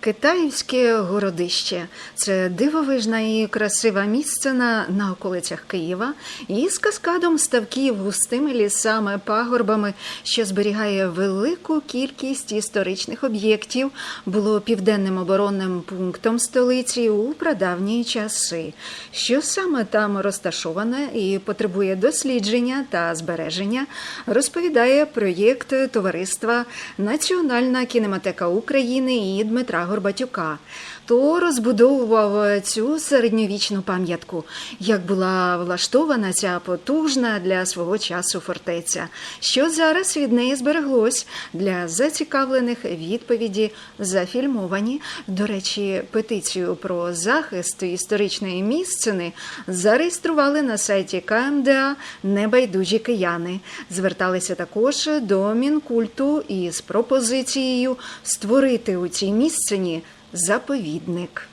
Китаївське городище це дивовижна і красива місцина на околицях Києва із каскадом ставків, густими лісами, пагорбами, що зберігає велику кількість історичних об'єктів, було південним оборонним пунктом столиці у прадавні часи. Що саме там розташоване і потребує дослідження та збереження, розповідає проєкт товариства Національна кінематека України і Дмитра Горбатюка. То розбудовував цю середньовічну пам'ятку, як була влаштована ця потужна для свого часу фортеця, що зараз від неї збереглось для зацікавлених відповіді зафільмовані. До речі, петицію про захист історичної місцини зареєстрували на сайті КМДА небайдужі кияни. Зверталися також до Мінкульту із пропозицією створити у цій місцині заповідник.